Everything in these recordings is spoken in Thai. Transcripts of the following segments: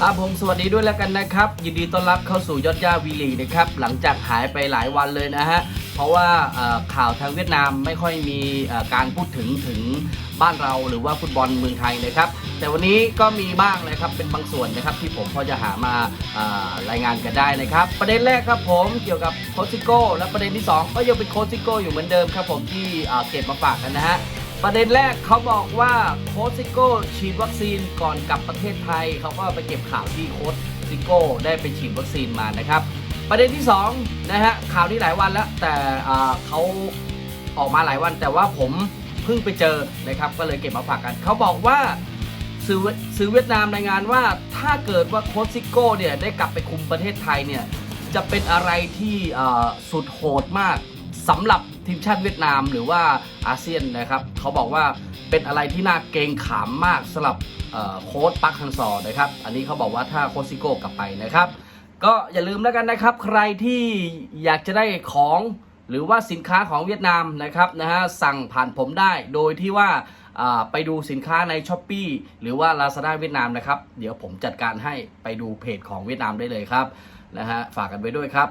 ครับผมสวัสดีด้วยแล้วกันนะครับ ยินดีต้อนรับเข้าสู่ยอดย่าวีลีนะครับหลังจากหายไปหลายวันเลยนะฮะเพราะว่าข่าวทางเวียดนามไม่ค่อยมีการพูดถึงถึงบ้านเราหรือว่าฟุตบอลเมืองไทยนะครับ แต่วันนี้ก็มีบ้างนะครับเป็นบางส่วนนะครับที่ผมพอจะหามารายงานกันได้นะครับ ประเด็นแรกครับผมเกี่ยวกับโคชซิโก้และประเด็นที่สองก็ยังเป็นโคชซิโก้อยู่เหมือนเดิมครับผมที่เอ่อเก็บมาฝากกันนะฮะ ประเด็นแรกเขาบอกว่าโค้ชซิโก้ฉีดวัคซีนก่อนกลับประเทศไทย เขาก็ไปเก็บข่าวที่โค้ชซิโก้ได้ไปฉีดวัคซีนมานะครับ ประเด็นที่2นะฮะข่าวนี้หลายวันแล้ว แต่เขาออกมาหลายวัน แต่ว่าผมเพิ่งไปเจอนะครับก็เลยเก็บมาฝากกัน เขาบอกว่าสื่อสื่อเวียดนามรายงานว่าถ้าเกิดว่าโค้ชซิโก้เนี่ยได้กลับไปคุมประเทศไทยเนี่ยจะเป็นอะไรที่สุดโหดมากสำหรับ ทีมชาติเวียดนามหรือว่าอาเซียนนะครับเขาบอกว่าเป็นอะไรที่น่าเกรงขามมากสำหรับโค้ชปักฮังซอร์นะครับอันนี้เขาบอกว่าถ้าโคซิโก้กลับไปนะครับ ก็อย่าลืมแล้วกันนะครับ ใครที่อยากจะได้ของหรือว่าสินค้าของเวียดนามนะครับนะฮะสั่งผ่านผมได้โดยที่ว่าอ่าไปดูสินค้าใน s h อ p e e หรือว่า Lazada เวียดนามนะครับ เดี๋ยวผมจัดการให้ไปดูเพจของเวียดนามได้เลยครับนะฮะฝากกันไว้ด้วยครับ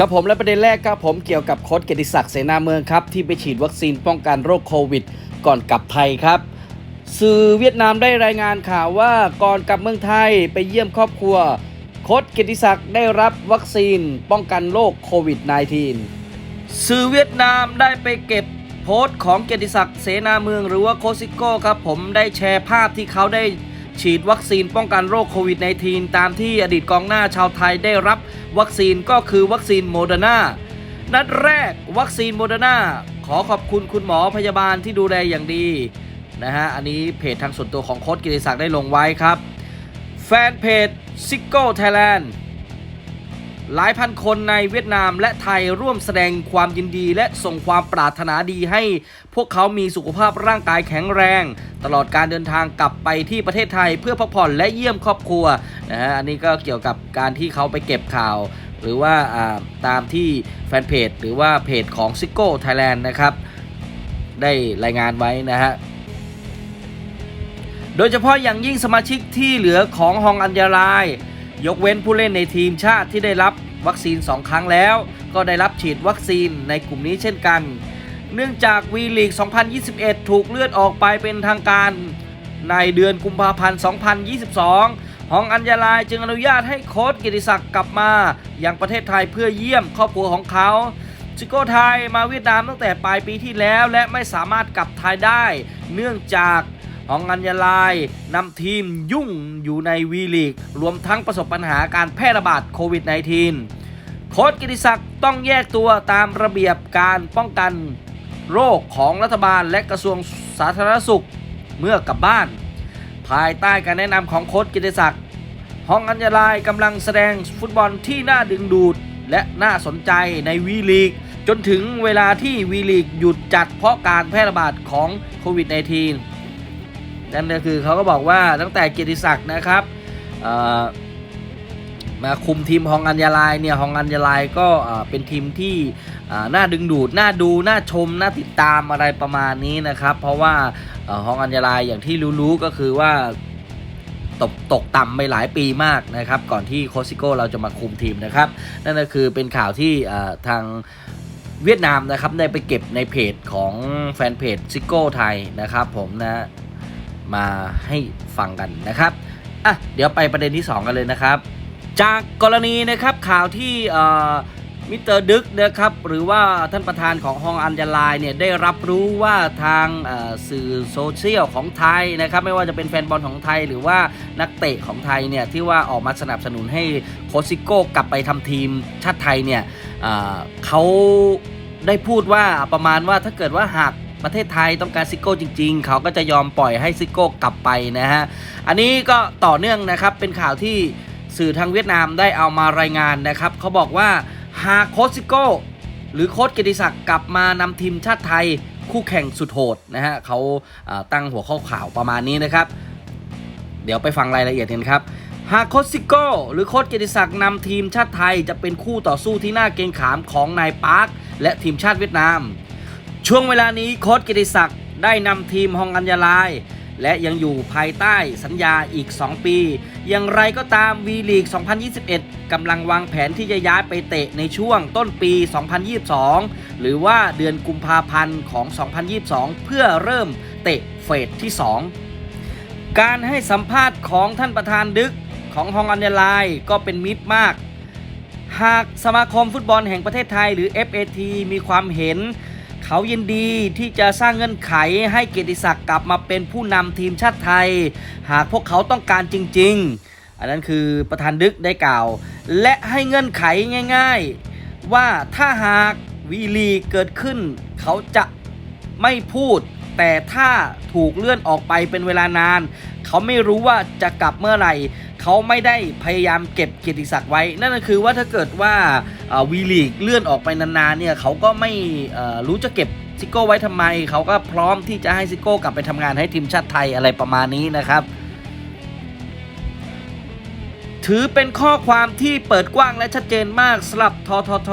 ครับผมและประเด็นแรกครับผมเกี่ยวกับโค้ชเกียรติศักดิ์เสนาเมืองครับ ที่ไปฉีดวัคซีนป้องกันโรคโควิด ก่อนกลับไทยครับ สื่อเวียดนามได้รายงานข่าวว่าก่อนกลับเมืองไทยไปเยี่ยมครอบครัว โค้ชเกียรติศักดิ์ได้รับวัคซีนป้องกันโรคโควิด -19 สื่อเวียดนามได้ไปเก็บโพสต์ของเกียรติศักดิ์เสนาเมืองหรือว่าโคซิโก้ครับผมได้แชร์ภาพที่เขาได้ ฉีดวัคซีนป้องกันโรคโควิด -19 ตามที่อดีตกองหน้าชาวไทยได้รับวัคซีนก็คือวัคซีนโมเดอร์นานัดแรกวัคซีนโมเดอร์นาขอขอบคุณคุณหมอพยาบาลที่ดูแลอย่างดีนะฮะ อันนี้เพจทางส่วนตัวของโค้ชกิติศักดิ์ได้ลงไว้ครับ แฟนเพจซิโก้ไทยแลนด์ หลายพันคนในเวียดนามและไทยร่วมแสดงความยินดี และส่งความปรารถนาดีให้ พวกเขามีสุขภาพร่างกายแข็งแรง ตลอดการเดินทางกลับไปที่ประเทศไทยเพื่อพักผ่อนและเยี่ยมครอบครัวนะฮะอันนี้ก็เกี่ยวกับการที่เขาไปเก็บข่าว หรือว่าตามที่แฟนเพจ หรือว่าเพจของซิโก้ไทยแลนด์นะครับ ได้รายงานไว้นะฮะโดยเฉพาะอย่างยิ่งสมาชิกที่เหลือของฮองอัญญาลาย ยกเว้นผู้เล่นในทีมชาติที่ได้รับวัคซีน 2 ครั้งแล้ว ก็ได้รับฉีดวัคซีนในกลุ่มนี้เช่นกัน เนื่องจากวีลีก 2021 ถูกเลื่อนออกไปเป็นทางการ ในเดือนกุมภาพันธ์ 2022ฮองอัญญาลายจึงอนุญาตให้โค้ชกิติศักดิ์กลับมาอยังประเทศไทยเพื่อเยี่ยมครอบครัวของเขาซิโก้ไทยมาเวียดนามตั้งแต่ปลายปีที่แล้ว และไม่สามารถกลับไทยได้ เนื่องจาก ฮองอัญญาลายนำทีมยุ่งอยู่ในวีลีก รวมทั้งประสบปัญหาการแพร่ระบาดโควิด -19 โค้ชกิติศักดิ์ต้องแยกตัวตามระเบียบการป้องกันโรคของรัฐบาลและกระทรวงสาธารณสุขเมื่อกลับบ้าน ภายใต้การแนะนำของโค้ชกิติศักดิ์ฮองอัญญาลายกำลังแสดงฟุตบอลที่น่าดึงดูดและน่าสนใจในวีลีก จนถึงเวลาที่วีลีกหยุดจัดเพราะการแพร่ระบาดของโควิด -19 นั่นก็คือเขาก็บอกว่าตั้งแต่เกียรติศักดิ์นะครับมาคุมทีมฮองอัญญาลายเนี่ยฮองอัญญาลายก็เป็นทีมที่น่าดึงดูดน่าดูน่าชมน่าติดตามอะไรประมาณนี้นะครับ เพราะว่าฮองอัญญาลายอย่างที่รู้ๆก็คือว่าตกตกต่ำไปหลายปีมากนะครับ ก่อนที่โคชซิโก้เราจะมาคุมทีมนะครับ นั่นก็คือเป็นข่าวที่ทางเวียดนามนะครับได้ไปเก็บในเพจของแฟนเพจซิโก้ไทยนะครับผมนะ มาให้ฟังกันนะครับอะเดี๋ยวไปประเด็นที่ 2 กันเลยนะครับ จากกรณีนะครับข่าวที่มิสเตอร์ดึกนะครับหรือว่าท่านประธานของฮองอัญญาลายเนี่ยได้รับรู้ว่าทางสื่อโซเชียลของไทยนะครับไม่ว่าจะเป็นแฟนบอลของไทยหรือว่านักเตะของไทยเนี่ยที่ว่าออกมาสนับสนุนให้โคชซิโก้กลับไปทำทีมชาติไทยเนี่ยเขาได้พูดว่าประมาณว่าถ้าเกิดว่าหาก ประเทศไทยต้องการซิโก้จริง ๆ เขาก็จะยอมปล่อยให้ซิโก้กลับไปนะฮะ อันนี้ก็ต่อเนื่องนะครับเป็นข่าวที่สื่อทางเวียดนามได้เอามารายงานนะครับเขาบอกว่าหากโคชซิโก้หรือโค้ชกิติศักดิ์กลับมานำทีมชาติไทยคู่แข่งสุดโหดนะฮะเขาอ่าตั้งหัวข้อข่าวประมาณนี้นะครับ เดี๋ยวไปฟังรายละเอียดกันครับ หากโคชซิโก้หรือโค้ชกิติศักดิ์นำทีมชาติไทยจะเป็นคู่ต่อสู้ที่น่าเกรงขามของนายปาร์คและทีมชาติเวียดนาม ช่วงเวลานี้โค้ชกิติศักดิ์ได้นำทีมฮองอัญญาลาย และยังอยู่ภายใต้สัญญาอีก 2 ปี อย่างไรก็ตาม V League 2021 กำลังวางแผนที่จะย้ายไปเตะในช่วงต้นปี 2022 หรือว่าเดือนกุมภาพันธ์ของ 2022 เพื่อเริ่มเตะเฟสที่ 2 การให้สัมภาษณ์ของท่านประธานดึกของฮองอันเดลายก็เป็นมิตรมาก หากสมาคมฟุตบอลแห่งประเทศไทยหรือ FAT มีความเห็น เขายินดีที่จะสร้างเงื่อนไขให้เกียรติศักดิ์กลับมาเป็นผู้นำทีมชาติไทย หากพวกเขาต้องการจริง ๆ อันนั้นคือประธานดึกได้กล่าว และให้เงื่อนไขง่าย ๆ ว่าถ้าหากวีลีเกิดขึ้น เขาจะไม่พูด แต่ถ้าถูกเลื่อนออกไปเป็นเวลานาน เขาไม่รู้ว่าจะกลับเมื่อไหร่ เขาไม่ได้พยายามเก็บเกียรติศักดิ์ไว้ นั่นก็คือว่าถ้าเกิดว่าวีลีกเลื่อนออกไปนานๆเนี่ยเขาก็ไม่รู้จะเก็บซิโก้ไว้ทำไม เขาก็พร้อมที่จะให้ซิโก้กลับไปทำงานให้ทีมชาติไทยอะไรประมาณนี้นะครับ ถือเป็นข้อความที่เปิดกว้างและชัดเจนมากสำหรับททท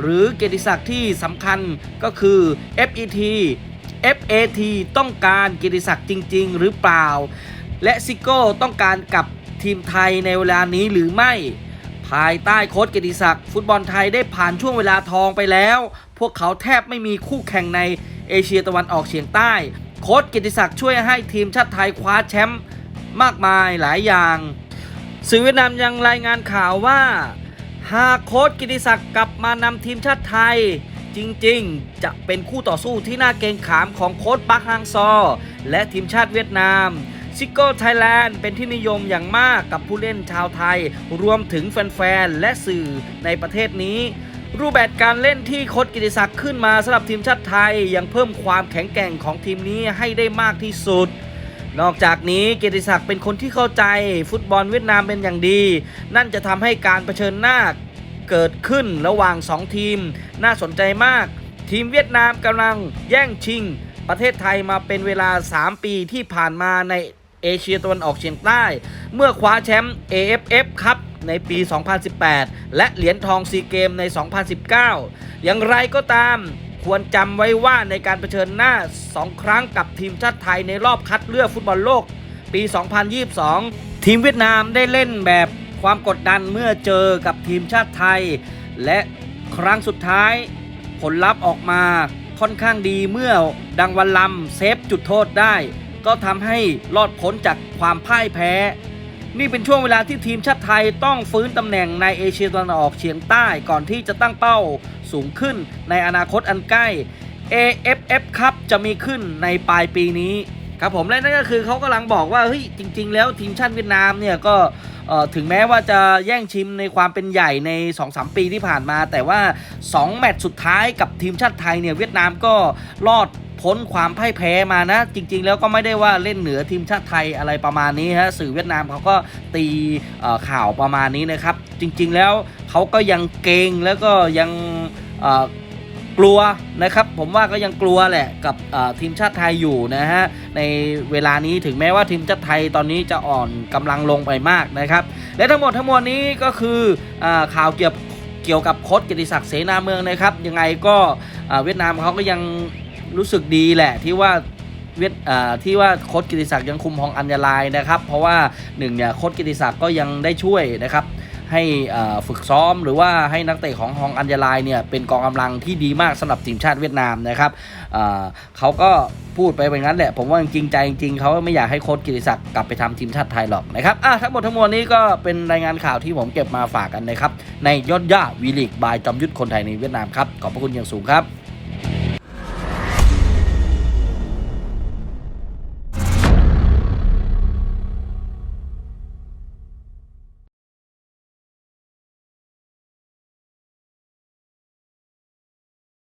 หรือเกียรติศักดิ์ที่สำคัญก็คือ FET FAT ต้องการกียรติศักดิ์จริง ๆ หรือเปล่า และซิโก้ต้องการกับทีมไทยในเวลานี้หรือไม่ ภายใต้โค้ชกียรติศักดิ์ฟุตบอลไทยได้ผ่านช่วงเวลาทองไปแล้ว พวกเขาแทบไม่มีคู่แข่งในเอเชียตะวันออกเฉียงใต้ โค้ชกียรติศักดิ์ช่วยให้ทีมชาติไทยคว้าแชมป์มากมายหลายอย่างสื่อเวียดนามยังรายงานข่าวว่า หากโค้ชกิติศักดิ์กลับมานำทีมชาติไทย จริงๆ จะเป็นคู่ต่อสู้ที่น่าเกรงขามของโค้ชปักฮังซอ และทีมชาติเวียดนามซิโก้ไทยแลนด์เป็นที่นิยมอย่างมากกับผู้เล่นชาวไทย รวมถึงแฟนๆ และสื่อในประเทศนี้ รูปแบบการเล่นที่โค้ชกิติศักดิ์ขึ้นมาสำหรับทีมชาติไทยยังเพิ่มความแข็งแกร่งของทีมนี้ให้ได้มากที่สุดนอกจากนี้เกียรติศักดิ์เป็นคนที่เข้าใจฟุตบอลเวียดนามเป็นอย่างดี นั่นจะทำให้การเผชิญหน้า เกิดขึ้นระหว่าง 2 ทีม น่าสนใจมาก ทีมเวียดนามกำลังแย่งชิง ประเทศไทยมาเป็นเวลา 3 ปีที่ผ่านมาในเอเชียตะวันออกเฉียงใต้ เมื่อคว้าแชมป์ AFF ครับในปี 2018 และเหรียญทองซีเกมใน 2019 อย่างไรก็ตามควรจำไว้ว่าในการเผชิญหน้า 2 ครั้งกับทีมชาติไทยในรอบคัดเลือกฟุตบอลโลก ปี 2022 ทีมเวียดนามได้เล่นแบบ ความกดดันเมื่อเจอกับทีมชาติไทย และครั้งสุดท้ายผลลัพธ์ออกมาค่อนข้างดีเมื่อดังวันลำเซฟจุดโทษได้ ก็ทำให้รอดพ้นจากความพ่ายแพ้ นี่เป็นช่วงเวลาที่ทีมชาติไทยต้องฟื้นตำแหน่งในเอเชียตะวันออกเฉียงใต้ก่อนที่จะตั้งเป้าสูงขึ้นในอนาคตอันใกล้ AFF ครับจะมีขึ้นในปลายปีนี้ ครับผมและนั่นก็คือเขากำลังบอกว่าเฮ้ยจริง ๆ แล้วทีมชาติเวียดนามเนี่ยก็ถึงแม้ว่าจะแย่งชิมในความเป็นใหญ่ใน 2-3 ปีที่ผ่านมา แต่ว่า 2 แมตช์สุดท้ายกับทีมชาติไทยเนี่ยเวียดนามก็รอดพ้นความพ่ายแพ้มานะ จริง ๆ แล้วก็ไม่ได้ว่าเล่นเหนือทีมชาติไทยอะไรประมาณนี้ฮะสื่อเวียดนามเขาก็ตีข่าวประมาณนี้นะครับ จริง ๆ แล้วเขาก็ยังเกงแล้วก็ยัง กลัวนะครับ ผมว่าก็ยังกลัวแหละกับทีมชาติไทยอยู่นะฮะในเวลานี้ถึงแม้ว่าทีมชาติไทยตอนนี้จะอ่อนกำลังลงไปมากนะครับ และทั้งหมดทั้งมวลนี้ก็คืออข่าวเกี่ยวเกี่ยวกับโค้ชกิติศักดิ์เสนาเมืองนะครับยังไงก็เวียดนามเขาก็ยังรู้สึกดีแหละที่ว่าเวียดที่ว่าโค้ชกิติศักดิ์ยังคุมฮองอัญญาลายนะครับ เพราะว่าหนึ่งเนี่ยโค้ชกิติศักดิ์ก็ยังได้ช่วยนะครับ ให้ฝึกซ้อมหรือว่าให้นักเตะของฮองอัญญาลายเนี่ยเป็นกองกำลังที่ดีมากสำหรับทีมชาติเวียดนามนะครับเขาก็พูดไปแบบนั้นแหละ ผมว่าจริงใจจริงเขาไม่อยากให้โค้ชกิติศักดิ์กลับไปทำทีมชาติไทยหรอกนะครับอะทั้งหมดทั้งมวลนี้ก็เป็นรายงานข่าวที่ผมเก็บมาฝากกันนะครับในยอดย่าวีลีกบายจอมยุทธคนไทยในเวียดนามครับขอบพระคุณอย่างสูงครับ